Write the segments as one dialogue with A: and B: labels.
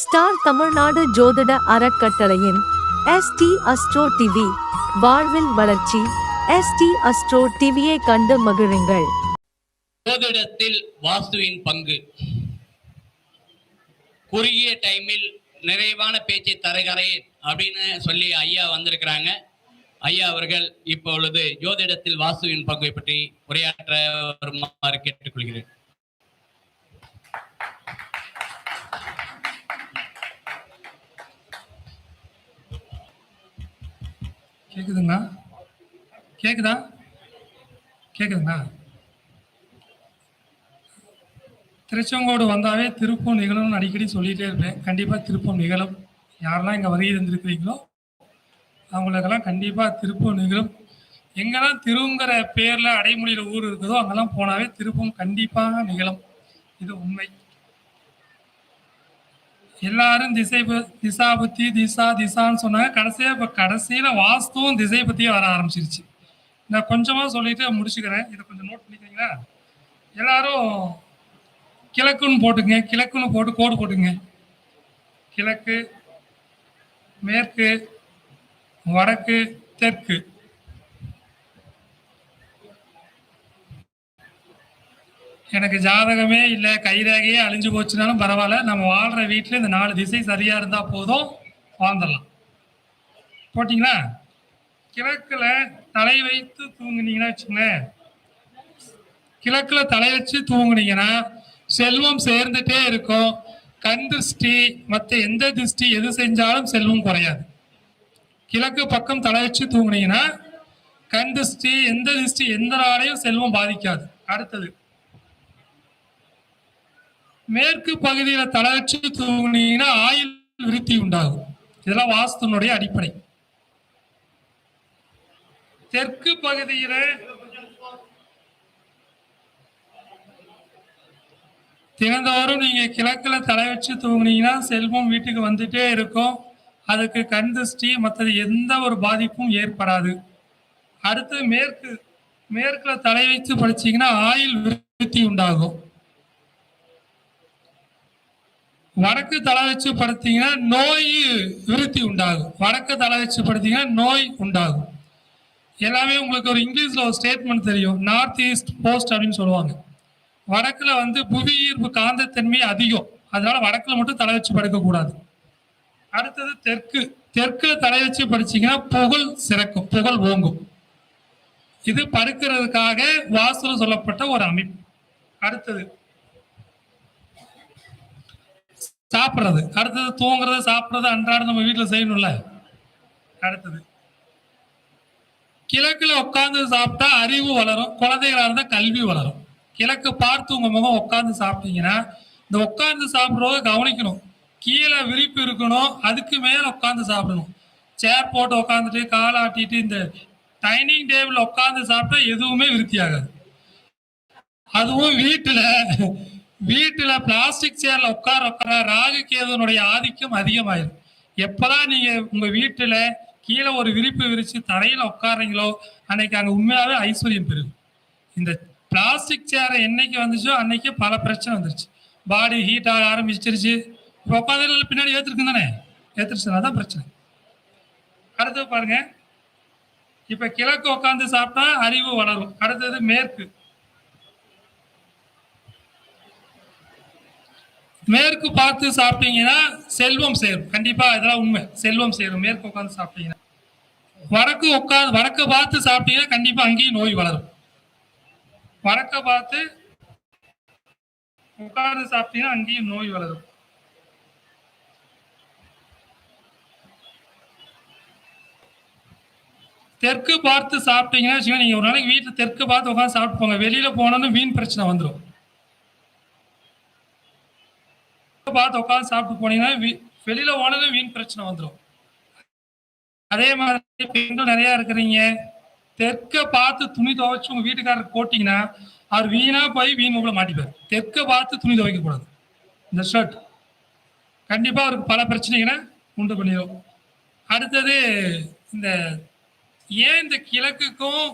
A: Star Tamil Nadu ஜோதிட அறக்கட்டளையின் ST astro TV வாழ்வில் வளர்ச்சி. எஸ்டி அஸ்ட்ரோ டிவியை கண்டு மகிழுங்கள்.
B: ஜோதிடத்தில் வாஸ்துவின் பங்கு. குறுகிய டைமில் நிறைவான பேச்சை தருகிறேன் அப்படின்னு சொல்லி ஐயா வந்திருக்கிறாங்க. ஐயா அவர்கள் இப்பொழுது ஜோதிடத்தில் வாஸ்துவின் பங்கை பற்றி உரையாற்ற வருமாறு கேட்டுக்கொள்கிறேன்.
C: கேக்குதுங்களா? கேக்குதா? கேக்குதுங்களா? திருச்செங்கோடு வந்தாவே திருப்பம் நிகழும்னு அடிக்கடி சொல்லிகிட்டே இருப்பேன். கண்டிப்பாக திருப்பம் நிகழும். யாரெல்லாம் இங்கே வருகை இருந்திருக்கிறீங்களோ அவங்களுக்கெல்லாம் கண்டிப்பாக திருப்பம் நிகழும். எங்கெல்லாம் திருங்கிற பேரில் அடைமொழியில் ஊர் இருக்குதோ அங்கெல்லாம் போனாவே திருப்பம் கண்டிப்பாக நிகழும். இது உண்மை. எல்லாரும் திசை ப- திசா புத்தி திசா திசான்னு சொன்னாங்க. கடைசியா இப்போ கடைசியில வாஸ்துவும் திசை பற்றியும் வர ஆரம்பிச்சிருச்சு. நான் கொஞ்சமா சொல்லிட்டு முடிச்சுக்கிறேன். இதை கொஞ்சம் நோட் பண்ணிக்கிறீங்களா? எல்லாரும் கிழக்குன்னு போட்டுங்க கிழக்குன்னு போட்டு கோடு போட்டுங்க கிழக்கு மேற்கு வடக்கு தெற்கு. எனக்கு ஜாதகமே இல்லை கைரேகையே அழிஞ்சு போச்சுனாலும் பரவாயில்ல. நம்ம வாழ்கிற வீட்டில் இந்த நாலு திசை சரியாக இருந்தால் போதும். வாழ்ந்துடலாம். போட்டிங்களா? கிழக்கில் தலை வைத்து தூங்குனீங்கன்னா வச்சுங்களேன் கிழக்கில் தலை வச்சு தூங்குனீங்கன்னா செல்வம் சேர்ந்துட்டே இருக்கும். கண் திருஷ்டி மற்ற எந்த திருஷ்டி எது செஞ்சாலும் செல்வம் குறையாது. கிழக்கு பக்கம் தலை வச்சு தூங்குனீங்கன்னா கண் திருஷ்டி எந்த திருஷ்டி எந்த நாளையும் செல்வம் பாதிக்காது. அடுத்தது. மேற்கு பகுதியில தலை வச்சு தூங்குனீங்கன்னா ஆயுள் விருத்தி உண்டாகும். இதெல்லாம் வாஸ்துனுடைய அடிப்படை. தெற்கு பகுதியில தினந்தோறும் நீங்க கிழக்குல தலை வச்சு தூங்குனீங்கன்னா செல்வம் வீட்டுக்கு வந்துட்டே இருக்கும். அதுக்கு கண் திருஷ்டி மற்றது எந்த ஒரு பாதிப்பும் ஏற்படாது. அடுத்து மேற்கு மேற்குல தலை வைத்து படிச்சீங்கன்னா ஆயுள் விருத்தி உண்டாகும். வடக்கு தலை வச்சு படுத்தீங்கன்னா நோய் விருத்தி உண்டாகும். வடக்கு தலை வச்சு படுத்தீங்கன்னா நோய் உண்டாகும். எல்லாமே உங்களுக்கு ஒரு இங்கிலீஷில் ஒரு ஸ்டேட்மெண்ட் தெரியும். நார்த் ஈஸ்ட் போஸ்ட் அப்படின்னு சொல்லுவாங்க. வடக்கில் வந்து புவி ஈர்ப்பு காந்தத்தன்மை அதிகம். அதனால வடக்கில் மட்டும் தலை வச்சு அடுத்தது தெற்கு. தெற்கில் தலை வச்சு படிச்சீங்கன்னா புகழ் சிறக்கும். புகழ் ஓங்கும். இது படுக்கிறதுக்காக வாசல் சொல்லப்பட்ட ஒரு அமைப்பு. அடுத்தது சாப்பிட்றது. அடுத்தது தூங்குறது சாப்பிட்றது அன்றாடம் நம்ம வீட்டில் செய்யணும்ல? அடுத்தது. கிழக்கில் உட்காந்து சாப்பிட்டா அறிவு வளரும் குழந்தைகளாக இருந்தால் கல்வி வளரும். கிழக்கு பார்த்து உங்கள் முகம் உட்காந்து சாப்பிட்டீங்கன்னா இந்த உட்காந்து சாப்பிட்றத கவனிக்கணும். கீழே விரிப்பு இருக்கணும் அதுக்கு மேலே உட்காந்து சாப்பிடணும். சேர் போட்டு உட்காந்துட்டு கால் ஆட்டிட்டு இந்த டைனிங் டேபிள் உட்காந்து சாப்பிட்டா எதுவுமே விருத்தி ஆகாது. அதுவும் வீட்டில். வீட்டுல பிளாஸ்டிக் சேர்ல உட்கார உட்கார ராகு கேதுனுடைய ஆதிக்கம் அதிகமாயிரும். எப்பதான் நீங்க உங்க வீட்டுல கீழே ஒரு விரிப்பு விரிச்சு தரையில உட்கார்றீங்களோ அன்னைக்கு அங்க உண்மையாவே ஐஸ்வர்யம் பெருகும். இந்த பிளாஸ்டிக் சேரை என்னைக்கு வந்துச்சோ அன்னைக்கு பல பிரச்சனை வந்துருச்சு. பாடி ஹீட் ஆக ஆரம்பிச்சிருச்சு. இப்போ உட்காந்து பின்னாடி ஏத்துருக்கு தானே? ஏத்துருச்சு அதான் பிரச்சனை. அடுத்தது பாருங்க. இப்ப கிழக்கு உட்காந்து சாப்பிட்டா அறிவு வளரும். அடுத்தது மேற்கு. மேற்கு பார்த்து சாப்பிட்டீங்கன்னா செல்வம் சேரும். கண்டிப்பா இதெல்லாம் உண்மை. செல்வம் சேரும். மேற்கு உட்காந்து சாப்பிட்டீங்கன்னா. வடக்கு உட்காந்து வடக்கு பார்த்து சாப்பிட்டீங்கன்னா கண்டிப்பா அங்கேயும் நோய் வளரும். வடக்க பார்த்து உட்கார்ந்து சாப்பிட்டீங்கன்னா அங்கேயும் நோய் வளரும். தெற்கு பார்த்து சாப்பிட்டீங்கன்னா வச்சுக்கோங்க, நீங்க ஒரு நாளைக்கு வீட்டில் தெற்கு பார்த்து உட்காந்து சாப்பிட்டு போங்க. வெளியில போனோன்னு வீண் பிரச்சனை வந்துடும் பார்த்து உட்காந்து சாப்பிட்டு போனீங்கன்னா வெளியில போனதும் வீண் பிரச்சனை வந்துடும் அதே மாதிரி பெண்கள் நிறைய இருக்கிறீங்க. தெற்க பார்த்து துணி துவைச்சு உங்க வீட்டுக்காரருக்கு போட்டீங்கன்னா அவர் வீணா போய் வீண் உங்களை மாட்டிப்பார். தெற்க பார்த்து துணி துவைக்க கூடாது இந்த ஷர்ட் கண்டிப்பா அவருக்கு பல பிரச்சனைகளை உண்டு பண்ணிடும் அடுத்தது இந்த ஏன் இந்த கிழக்குக்கும்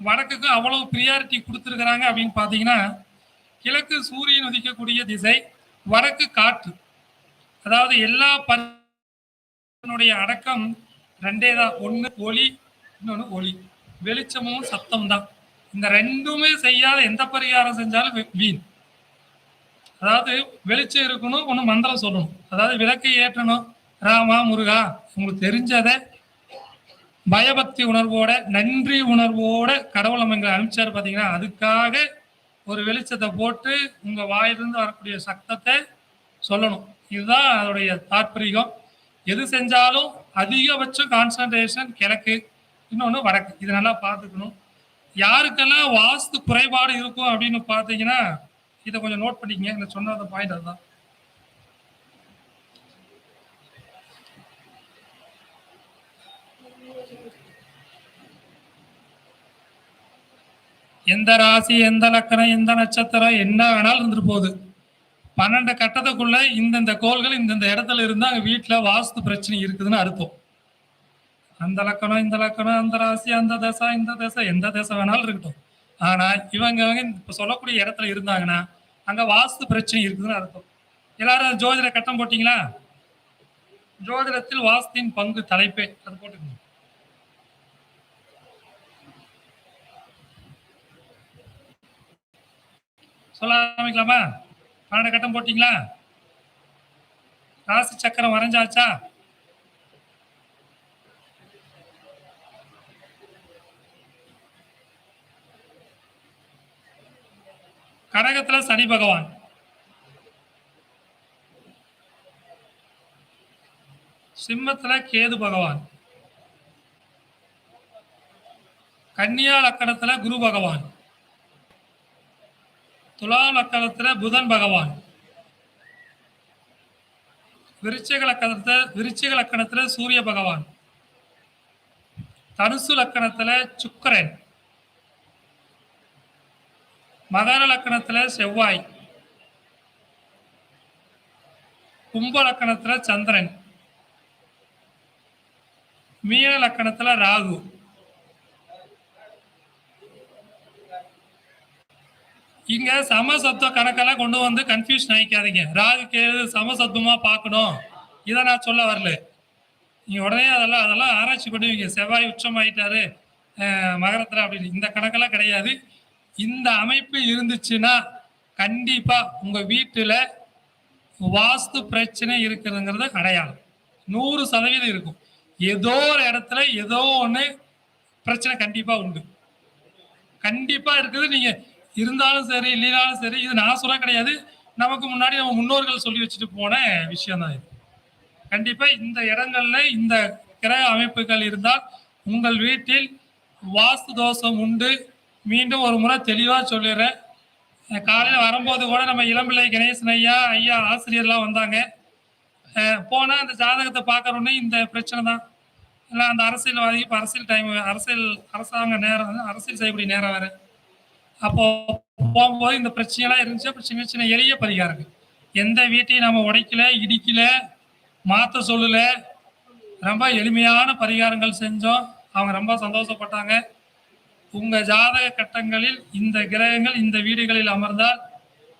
C: வடக்குக்கும் அவ்வளவு ப்ரியாரிட்டி கொடுத்துருக்குறாங்க அப்படின்னு பார்த்தீங்கன்னா கிழக்கு சூரியன் உதிக்கக்கூடிய திசை வடக்கு காற்று. அதாவது எல்லா பனுடைய அடக்கம் ரெண்டே தான். ஒன்று ஒளி இன்னொன்று ஒளி. வெளிச்சமும் சத்தம் தான் இந்த ரெண்டுமே செய்யாத எந்த பரிகாரம் செஞ்சாலும் வீண். அதாவது வெளிச்சம் இருக்கணும் ஒன்று மந்திரம் சொல்லணும். அதாவது விளக்கை ஏற்றணும். ராமா முருகா உங்களுக்கு தெரிஞ்சதை பயபக்தி உணர்வோட நன்றி உணர்வோட கடவுள் நம்ம எங்களை அனுப்பிச்சாரு பார்த்தீங்கன்னா அதுக்காக ஒரு வெளிச்சத்தை போட்டு உங்கள் வாயிலிருந்து வரக்கூடிய சத்தத்தை சொல்லணும். இதுதான் அதோடைய தாற்பரிகம் எது செஞ்சாலும் அதிகபட்சம் கான்சன்ட்ரேஷன் கிழக்கு இன்னொன்று வடக்கு. இது நல்லா பார்த்துக்கணும். யாருக்கெல்லாம் வாஸ்து குறைபாடு இருக்கும் அப்படின்னு பார்த்தீங்கன்னா இதை கொஞ்சம் நோட் பண்ணிக்கங்க. இந்த சொன்ன பாயிண்ட் அதுதான். எந்த ராசி எந்த லக்கணம் எந்த நட்சத்திரம் என்ன வேணாலும் இருந்துட்டு போகுது. பன்னெண்டு கட்டத்துக்குள்ள இந்தந்த கோள்கள் இந்தந்த இடத்துல இருந்தால் அங்கே வீட்டில் வாஸ்து பிரச்சனை இருக்குதுன்னு அர்த்தம். அந்த லக்கணம் இந்த லக்கணம் அந்த ராசி அந்த தசை இந்த தசை எந்த தசை வேணாலும் இருக்கட்டும். ஆனால் இவங்க இவங்க இப்போ சொல்லக்கூடிய இடத்துல இருந்தாங்கன்னா அங்கே வாஸ்து பிரச்சனை இருக்குதுன்னு அர்த்தம். எல்லாரும் ஜோதிட கட்டம் போட்டிங்களா? ஜோதிடத்தில் வாஸ்தின் பங்கு தலைப்பே அது போட்டுக்கணும் சொல்ல ஆரம்பிக்கலாமா? பன்னெண்டு கட்டம் போட்டிங்களா? ராசி சக்கரம் வரைஞ்சாச்சா? கடகத்துல சனி பகவான். சிம்மத்துல கேது பகவான். கன்னியா லக்கணத்துல குரு பகவான். துலா லக்கணத்தில் புதன் பகவான். விருச்சிக லக்கணத்தில் விருச்சிக லக்கணத்தில் சூரிய பகவான். தனுசு லக்கணத்தில் சுக்கரன். மகர லக்கணத்தில் செவ்வாய். கும்ப லக்கணத்தில் சந்திரன். மீன லக்கணத்தில் ராகு. இங்க சமசத்துவ கணக்கெல்லாம் கொண்டு வந்து கன்ஃபியூஷன் ஆகிக்காதீங்க ராகு கேது சமசத்துவமா பார்க்கணும். இதை நான் சொல்ல வரல. நீங்க உடனே அதெல்லாம் அதெல்லாம் ஆராய்ச்சி பண்ணுவீங்க. செவ்வாய் உச்சம் ஆயிட்டாரு. அஹ், அப்படின்னு இந்த கணக்கெல்லாம் கிடையாது. இந்த அமைப்பு இருந்துச்சுன்னா கண்டிப்பா உங்க வீட்டுல வாஸ்து பிரச்சனை இருக்குதுங்கிறத அடையாளம். நூறு சதவீதம் இருக்கும். ஏதோ ஒரு இடத்துல ஏதோ ஒன்று பிரச்சனை கண்டிப்பா உண்டு. கண்டிப்பா இருக்குது. நீங்க இருந்தாலும் சரி இல்லைனாலும் சரி இது நான் சொல்ல கிடையாது. நமக்கு முன்னாடி நம்ம முன்னோர்கள் சொல்லி வச்சுட்டு போன விஷயம் தான் இது. கண்டிப்பா இந்த இடங்கள்ல இந்த கிரக அமைப்புகள் இருந்தால் உங்கள் வீட்டில் வாஸ்து தோஷம் உண்டு. மீண்டும் ஒரு முறை தெளிவாக சொல்லிடுறேன். காலையில் வரும்போது கூட நம்ம இளம்பிள்ளை கணேசன் ஐயா ஐயா ஆசிரியர்லாம் வந்தாங்க. போனால் அந்த ஜாதகத்தை பார்க்குறோன்னே இந்த பிரச்சனை தான். இல்லை அந்த அரசியல்வாதி இப்போ அரசியல் டைம் அரசியல் அரசாங்க நேரம் அரசியல் செய்யக்கூடிய நேரம் வேறு. அப்போ போகும்போது இந்த பிரச்சனைலாம் இருந்துச்சு. அப்போ சின்ன சின்ன எளிய பரிகாரம் எந்த வீட்டையும் நம்ம உடைக்கல இடிக்கல மாற்ற சொல்லல. ரொம்ப எளிமையான பரிகாரங்கள் செஞ்சோம். அவங்க ரொம்ப சந்தோஷப்பட்டாங்க. உங்க ஜாதக கட்டங்களில் இந்த கிரகங்கள் இந்த வீடுகளில் அமர்ந்தால்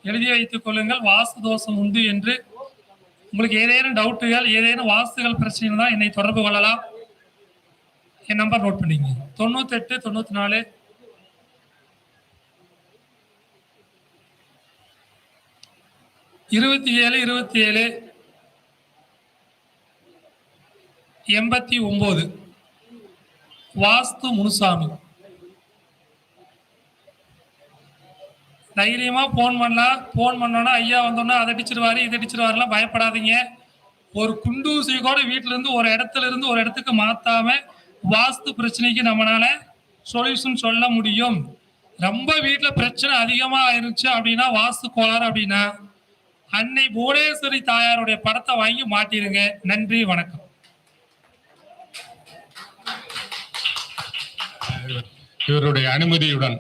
C: எழுதி வைத்துக் கொள்ளுங்கள். வாஸ்து தோஷம் உண்டு என்று. உங்களுக்கு ஏதேனும் டவுட்டுகள் ஏதேனும் வாஸ்துகள் பிரச்சனை தான் என்னை தொடர்பு கொள்ளலாம். என் நம்பர் நோட் பண்ணிங்க தொண்ணூத்தெட்டு தொண்ணூத்தி நாலு இருபத்தி ஏழு இருபத்தி ஏழு எண்பத்தி ஒன்பது வாஸ்து முனுசாமி. தைரியமா போன் பண்ணலாம் போன் பண்ணோன்னா ஐயா வந்தோன்னா அதை அடிச்சிருவாரு இதை அடிச்சிருவாருலாம் பயப்படாதீங்க. ஒரு குண்டூசி கூட வீட்ல இருந்து ஒரு இடத்துல இருந்து ஒரு இடத்துக்கு மாத்தாம வாஸ்து பிரச்சனைக்கு நம்மளால சொல்யூஷன் சொல்ல முடியும். ரொம்ப வீட்டில் பிரச்சனை அதிகமா ஆயிருச்சு அப்படின்னா வாஸ்து கோளாறு அப்படின்னா அன்னை புவனேஸ்வரி தாயாருடைய படத்தை வாங்கி மாட்டிருங்க நன்றி வணக்கம்.
D: இவருடைய அனுமதியுடன்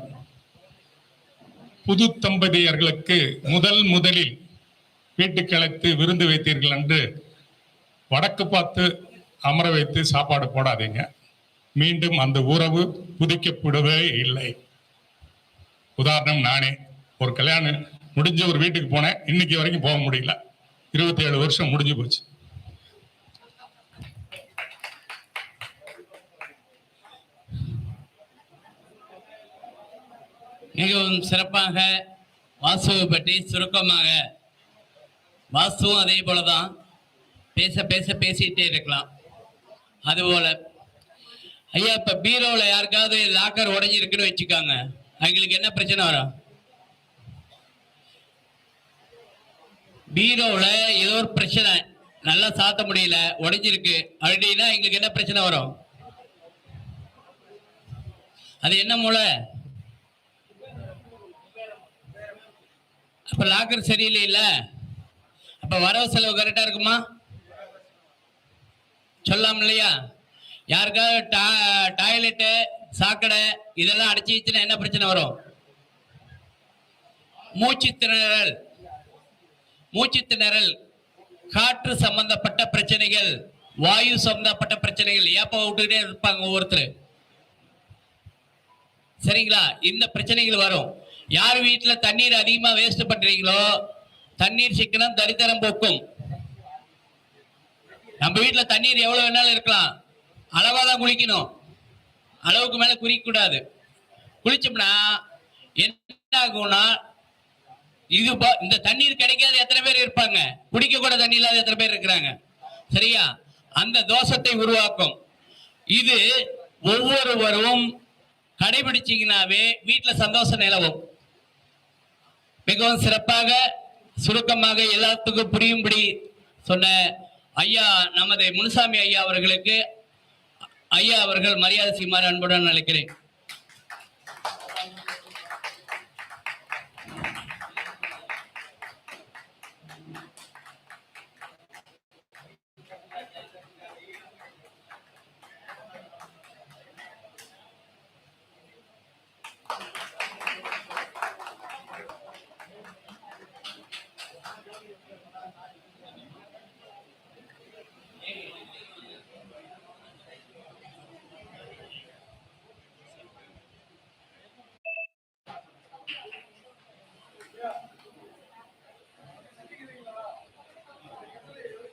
D: புது தம்பதியர்களுக்கு முதல் முதலில் வீட்டுக்கு அழைத்து விருந்து வைத்தீர்கள் என்று வடக்கு பார்த்து அமர வைத்து சாப்பாடு போடாதீங்க. மீண்டும் அந்த உறவு புதிக்கப்படவே இல்லை. உதாரணம் நானே ஒரு கல்யாணம் முடிஞ்ச ஒரு வீட்டுக்கு போனேன். இன்னைக்கு வரைக்கும் போக முடியல. இருபத்தி ஏழு வருஷம் முடிஞ்சு போச்சு.
B: மிகவும் சிறப்பாக வாசுவை பற்றி சுருக்கமாக வாசுவும் அதே போலதான் பேச பேச பேசிட்டே இருக்கலாம். அதுபோல ஐயா இப்ப பீரோல யாருக்காவது லாக்கர் உடஞ்சிருக்குன்னு வச்சுக்காங்க. அவங்களுக்கு என்ன பிரச்சனை வரும்? பீரோவில் ஏதோ ஒரு பிரச்சனை. நல்லா சாத்த முடியல உடைஞ்சிருக்கு. அப்படின்னா எங்களுக்கு என்ன பிரச்சனை வரும்? அது என்ன மூளை? அப்ப லாக்கர் சரியில்லை இல்ல? அப்ப வரவு செலவு கரெக்டா இருக்குமா? சொல்லலாம் இல்லையா? யாருக்காவது டா- டாய்லெட்டு சாக்கடை இதெல்லாம் அடைச்சிச்சுன்னா என்ன பிரச்சனை வரும்? மூச்சு திணறல். மூச்சு திணறல் காற்று சம்பந்தப்பட்ட பிரச்சனைகள் வாயு சம்பந்தப்பட்ட பிரச்சனைகள் ஏப்ப விட்டுக்கிட்டே இருப்பாங்க ஒவ்வொருத்தர். சரிங்களா? இந்த பிரச்சனைகள் வரும். யார் வீட்டில் தண்ணீர் அதிகமா வேஸ்ட் பண்றீங்களோ தண்ணீர் சிக்கனம் தரித்திரம் போக்கும். நம்ம வீட்டில் தண்ணீர் எவ்வளவு வேணாலும் இருக்கலாம். அளவா தான் குளிக்கணும். அளவுக்கு மேல குளிக்கக்கூடாது. குளிச்சோம்னா என்ன ஆகும்னா இது இந்த தண்ணீர் கிடைக்காத எத்தனை பேர் இருப்பாங்க? குடிக்க கூட தண்ணி இல்லாத எத்தனை பேர் இருக்கிறாங்க? சரியா? அந்த தோஷத்தை உருவாக்கும். இது ஒவ்வொருவரும் கடைபிடிச்சிங்கனாவே வீட்டில் சந்தோஷம் நிலவும். மிகவும் சிறப்பாக சுருக்கமாக எல்லாத்துக்கும் புரியும்படி சொன்ன ஐயா நமது முனுசாமி ஐயா அவர்களுக்கு ஐயா அவர்கள் மரியாதை செய்யுமாறு அன்புடன் அழைக்கிறேன்.